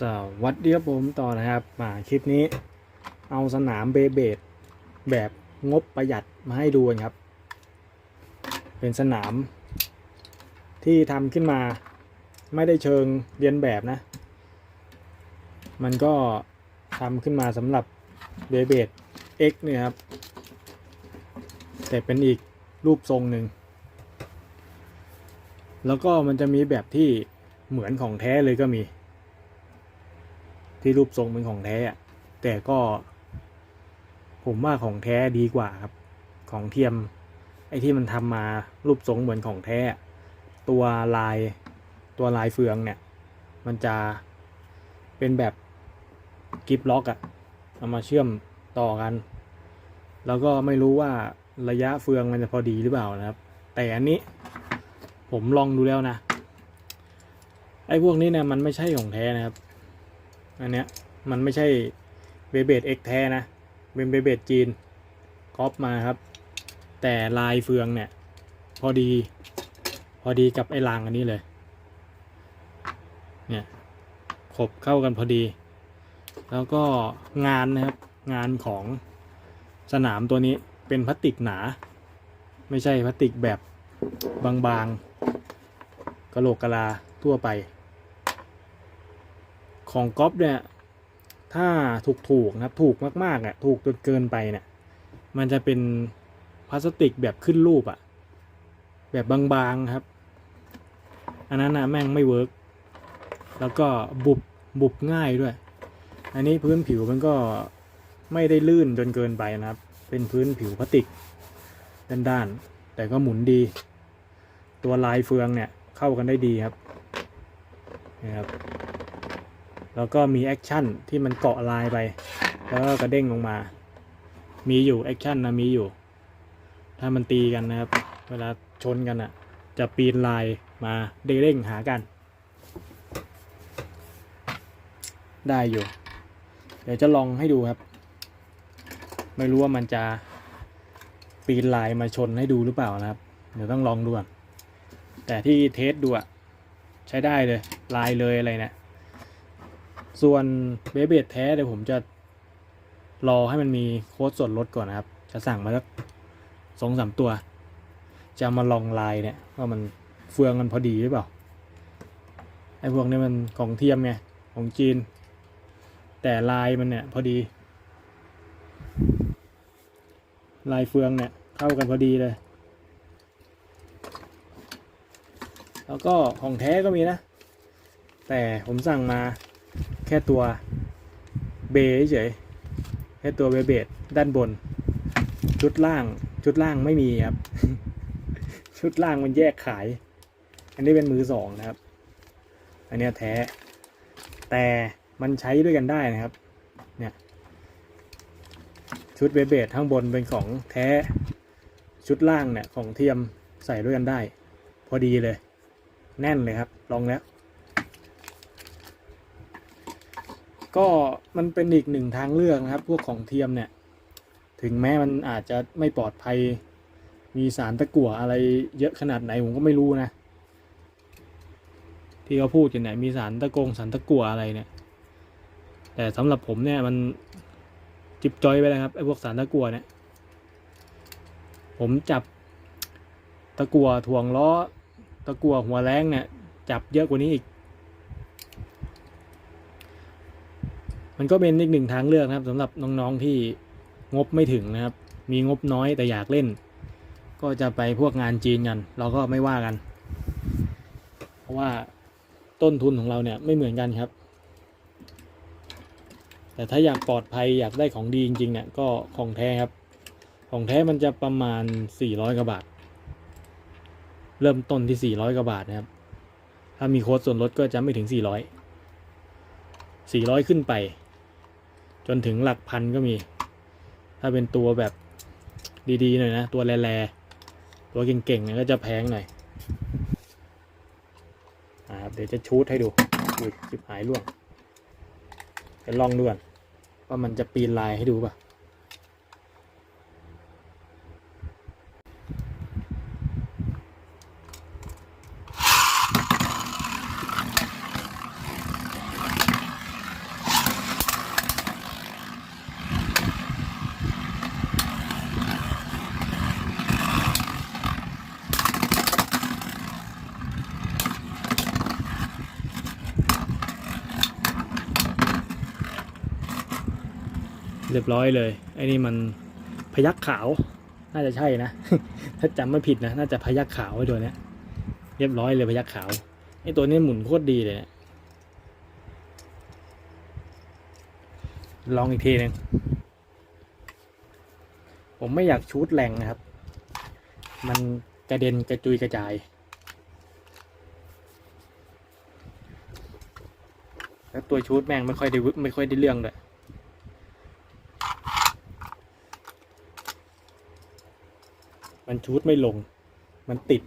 สวัสดีครับผมต่อนะครับมาคลิปนี้ เอาสนามเบเบดแบบงบประหยัดมาให้ดูนครับ เป็นสนาม ที่ทำขึ้นมาไม่ได้เชิงเรียนแบบนะ มันก็ทำขึ้นมาสำหรับเบเบด X เนี่ยครับ แต่เป็นอีกรูปทรงหนึ่ง แล้วก็มันจะมีแบบที่เหมือนของแท้เลยก็มี ที่รูปทรงเป็นของแท้อะแต่ก็ ผมว่าของแท้ดีกว่าครับ ของเทียม ไอ้ที่มันทำมารูปทรงเหมือนของแท้ ตัวลายตัวลายเฟืองเนี่ย มันจะเป็นแบบกิฟล็อกอะเอามาเชื่อมต่อกัน แล้วก็ไม่รู้ว่าระยะเฟืองมันจะพอดีหรือเปล่านะครับ แต่อันนี้ผมลองดูแล้วนะ ไอ้พวกนี้เนี่ยมันไม่ใช่ของแท้นะครับ อันเนี้ยมันไม่ใช่เบเบดเอ็กแท้นะเป็นเบเบดจีนก๊อปมาครับ แต่ลายเฟืองเนี่ย พอดี พอดีกับไอ้รางอันนี้เลย เนี่ยขบเข้ากันพอดี แล้วก็งานนะครับ งานของสนามตัวนี้เป็นพลาสติกหนา ไม่ใช่พลาสติกแบบบางๆกระโหลกกะลาทั่วไป ของก๊อฟเนี่ย ถ้าถูกๆนะครับ ถูกมากๆอะ ถูกจนเกินไปเนี่ย มันจะเป็นพลาสติกแบบขึ้นรูปอะ แบบบางๆครับ อันนั้นนะแม่งไม่เวิร์กแล้วก็บุบบุบง่ายด้วย อันนี้พื้นผิวมันก็ไม่ได้ลื่นจนเกินไปนะครับ เป็นพื้นผิวพลาสติกด้านๆ แต่ก็หมุนดี ตัวลายเฟืองเนี่ยเข้ากันได้ดีครับนะครับ แล้วก็มีแอคชั่นที่มันเกาะลายไป แล้วก็กระเด้งลงมา มีอยู่แอคชั่นนะมีอยู่ ถ้ามันตีกันนะครับ เวลาชนกันอะ จะปีนลายมาเด้งหากัน ได้อยู่ เดี๋ยวจะลองให้ดูครับ ไม่รู้ว่ามันจะปีนลายมาชนให้ดูหรือเปล่านะครับ เดี๋ยวต้องลองดูก่อนแต่ที่เทสดูอะใช้ได้เลย ลายเลยอะไรเนี่ย ส่วนเบเบดแท้เดี๋ยวผมจะรอให้มันมีโค้ดส่วนลดก่อนนะครับ จะสั่งมาสักสองสามตัว จะมาลองลายเนี่ยว่ามันเฟืองมันพอดีหรือเปล่าไอ้พวกนี้มันของเทียมไงของจีน แต่ลายมันเนี่ยพอดี ลายเฟืองเนี่ยเข้ากันพอดีเลย แล้วก็ของแท้ก็มีนะ แต่ผมสั่งมา แค่ตัวเบเฉยแค่ตัวเบเบดด้านบน ชุดล่างชุดล่างไม่มีครับ ชุดล่างมันแยกขาย อันนี้เป็นมือสองนะครับ อันนี้แท้ แต่มันใช้ด้วยกันได้นะครับ เนี่ย ชุดเบเบดข้างบนเป็นของแท้ ชุดล่างเนี่ยของเทียมใส่ด้วยกันได้ พอดีเลย แน่นเลยครับ ลองแล้ว ก็มันเป็นอีกหนึ่งทางเลือกนะครับ พวกของเทียมเนี่ย ถึงแม้มันอาจจะไม่ปลอดภัย มีสารตะกั่วอะไรเยอะขนาดไหนผมก็ไม่รู้นะ ที่เขาพูดกันเนี่ยมีสารตะกงสารตะกั่วอะไรเนี่ย แต่สำหรับผมเนี่ยมันจิบจอยไปเลยครับไอ้พวกสารตะกั่วเนี่ย ผมจับตะกั่วถ่วงล้อตะกั่วหัวแรงเนี่ยจับเยอะกว่านี้อีก มันก็เป็นอีกหนึ่งทางเลือกนะครับสำหรับน้องๆที่งบไม่ถึงนะครับ มีงบน้อยแต่อยากเล่น ก็จะไปพวกงานจีนกันเราก็ไม่ว่ากัน เพราะว่าต้นทุนของเราเนี่ยไม่เหมือนกันครับ แต่ถ้าอยากปลอดภัยอยากได้ของดีจริงๆเนี่ยก็ของแท้ครับ ของแท้มันจะประมาณ 400กว่าบาท เริ่มต้นที่ 400กว่าบาทนะครับ ถ้ามีโค้ดส่วนลดก็จะไม่ถึง 400 400 ขึ้นไป จนถึงหลักพันก็มี ถ้าเป็นตัวแบบดีๆหน่อยนะ ตัวแร่ๆตัวเก่งๆเนี่ยก็จะแพงหน่อยอ่าครับเดี๋ยวจะชูดให้ดูอุ้ยจิบหายล่วงจะลองดูก่อนว่ามันจะปีนลายให้ดูป่ะ รียบร้อยเลยไอ้นี่มันพยักขาว น่าจะใช่นะ ถ้าจำไม่ผิดนะ น่าจะพยักขาวไอ้ตัวเนี้ย เรียบร้อยเลยพยักขาวไอ้ตัวนี้หมุนโคตรดีเลยนี่ยลองอีกทีหนึ่งผมไม่อยากชูดแรงนะครับ มันกระเด็นกระจุยกระจาย แล้วตัวชูดแม่งไม่ค่อยได้ไม่ค่อยได้เรื่องเลย มันชูดไม่ลง มันติด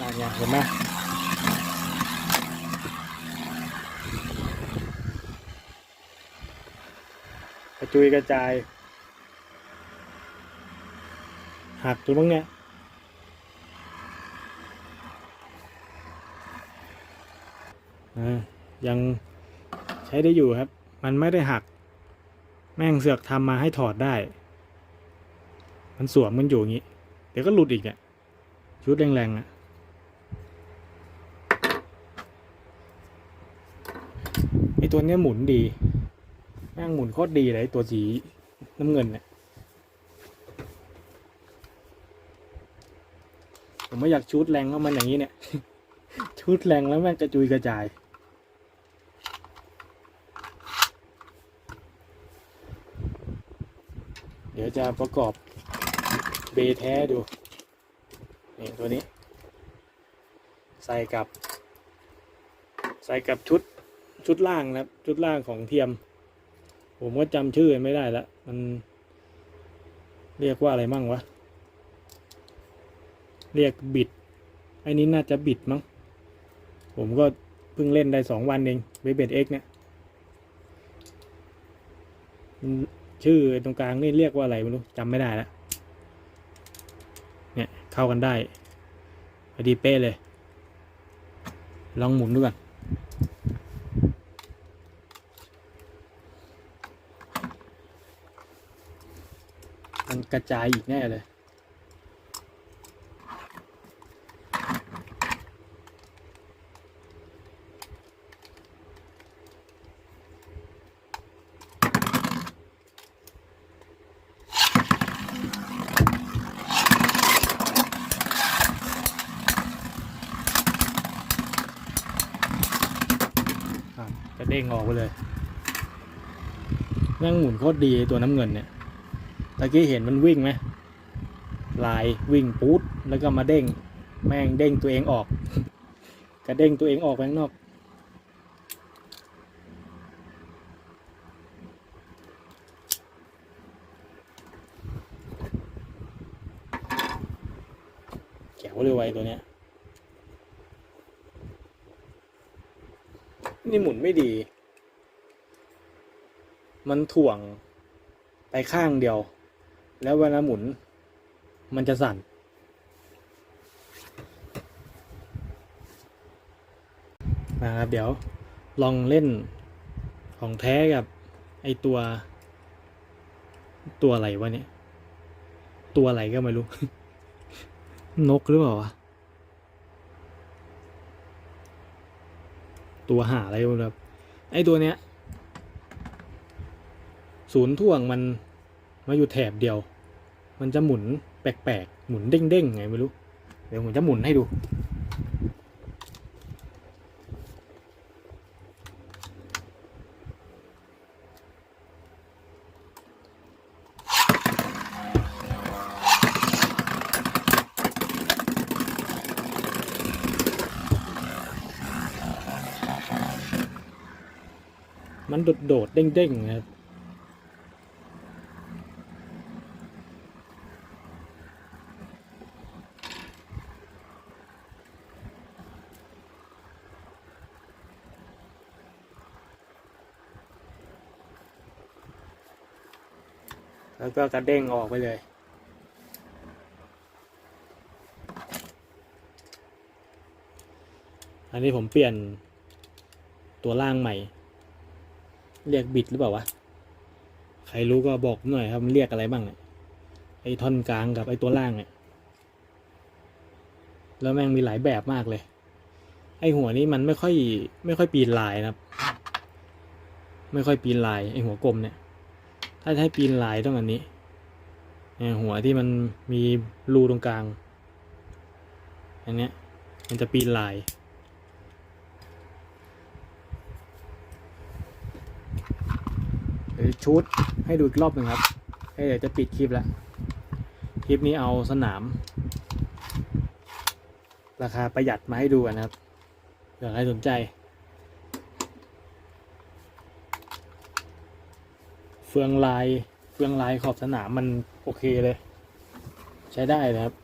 นั่นไงเห็นไหมกระจุยกระจาย หักตัวบ้างเนี่ยยังใช้ได้อยู่ครับ มันไม่ได้หัก แม่งเสือกทำมาให้ถอดได้ มันสวมมันอยู่อย่างนี้ เดี๋ยวก็หลุดอีกอะชุดแรงๆอะไอตัวเนี้ยหมุนดี แม่งหมุนโคตรดีเลยตัวสีน้ำเงินเนี่ยผมไม่อยากชุดแรงก็มันอย่างนี้เนี่ย ชุดแรงแล้วแม่งกระจุยกระจาย เดี๋ยวจะประกอบเบแท้ดูนี่ตัวนี้ ใส่กับ ใส่กับชุดชุดล่างนะครับ ชุดล่างของเทียม ผมก็จำชื่อไม่ได้ละมันเรียกว่าอะไรมั่งวะ เรียกบิด ไอ้นี้น่าจะบิดมั้ง ผมก็เพิ่งเล่นได้สองวันเองเบเบดเอ็กเนี่ย ชื่อตรงกลางนี่เรียกว่าอะไรไม่รู้จำไม่ได้แล้วเนี่ยเข้ากันได้พอดีเป๊ะเลย ลองหมุนดูกันมันกระจายอีกแน่เลย ด้งออกไปเลยนั่งหมุนโคตรดีตัวน้ำเงินเนี่ยตะกี้เห็นมันวิ่งไหมลายวิ่งปุ๊ดแล้วก็มาเด้ง แม่งเด้งตัวเองออก กระเด้งตัวเองออกไปข้างนอกแจ๋วเลยไวไอ้ตัวเนี้ย นี่หมุนไม่ดี มันถ่วงไปข้างเดียว แล้วเวลาหมุน มันจะสั่น นะครับเดี๋ยวลองเล่นของแท้กับไอตัว ตัวอะไรวะเนี่ย ตัวอะไรก็ไม่รู้ นกหรือเปล่าวะตัวหาอะไรครับไอตัวเนี้ย ศูนย์ถ่วงมันมาอยู่แถบเดียว มันจะหมุนแปลกๆ หมุนเด้งๆไงไม่รู้ เดี๋ยวผมจะหมุนให้ดู มันโดดโดดๆเด้งๆนะครับ ก็กระเด้งออกไปเลย อันนี้ผมเปลี่ยนตัวล่างใหม่ เรียกบิดหรือเปล่าวะ ใครรู้ก็บอกหน่อยครับมันเรียกอะไรบ้างเนี่ยไอ้ท่อนกลางกับไอ้ตัวล่างเนี่ยแล้วแม่งมีหลายแบบมากเลย ไอ้หัวนี้มันไม่ค่อยไม่ค่อยปีนลายนะครับ ไม่ค่อยปีนลายไอ้หัวกลมเนี่ย ถ้าจะให้ปีนลายต้องอันนี้หัวที่มันมีรูตรงกลาง อันเนี้ยมันจะปีนลายเดี๋ยชุดให้ดูอีกรอบหนึ่งครับเอ้เดี๋ยวจะปิดคลิปแล้ว คลิปนี้เอาสนาม ราคาประหยัดมาให้ดูกันนะครับเผื่อใครสนใจ ฟืองลายเฟืองลายขอบสนามมันโอเคเลย ใช้ได้นะครับ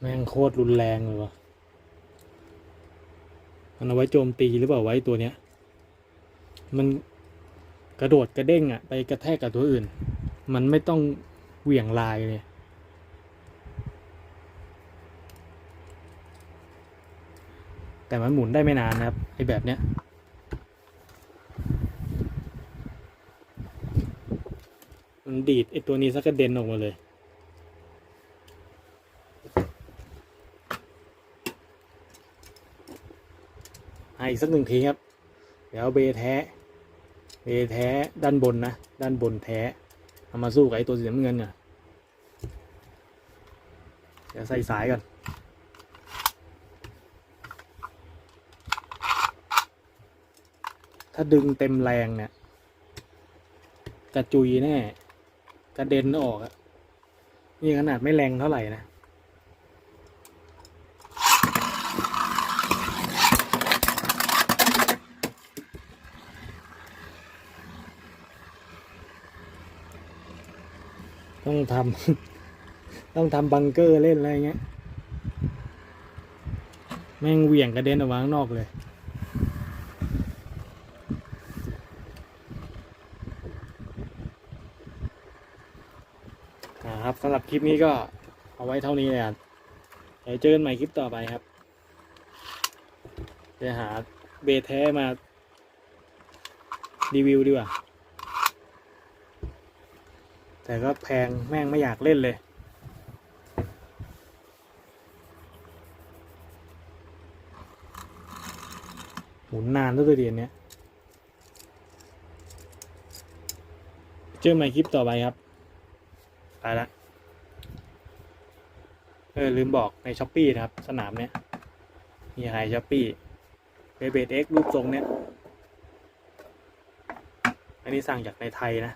แม่งโคตรรุนแรงเลยวะมันเอาไว้โจมตีหรือเปล่าไว้ตัวเนี้ย มันกระโดดกระเด้งอะไปกระแทกกับตัวอื่น มันไม่ต้องเหวี่ยงลายเลยแต่มันหมุนได้ไม่นานนะครับไอ้แบบเนี้ยมันดีดไอ้ตัวนี้สักกระเด็นออกมาเลย อีกสักหนึ่งทีครับ เดี๋ยวเบแท้ เบแท้ด้านบนนะ ด้านบนแท้ เอามาสู้กับไอ้ตัวสีน้ำเงินเนี่ยเดี๋ยวใส่สายก่อนถ้าดึงเต็มแรงเนี่ย กระจุยแน่ กระเด็นออกอะนี่ขนาดไม่แรงเท่าไหร่นะ ทำ ต้องทำบังเกอร์เล่นอะไรเงี้ย แม่งเหวี่ยงกระเด็นออกมาข้างนอกเลยอ่าครับสำหรับคลิปนี้ก็เอาไว้เท่านี้เลยครับเดี๋ยวเจอกันใหม่คลิปต่อไปครับจะหาเบแท้มารีวิวดีกว่า แต่ก็แพงแม่งไม่อยากเล่นเลย หมุนนานตัวเดียนเนี้ยเจอใหม่คลิปต่อไปครับ ไปละเออ ลืมบอกในช้อปปี้นะครับ สนามเนี้ย มีขายช้อปปี้เบเบดเอ็กรูปทรงเนี้ย อันนี้สั่งจากในไทยนะ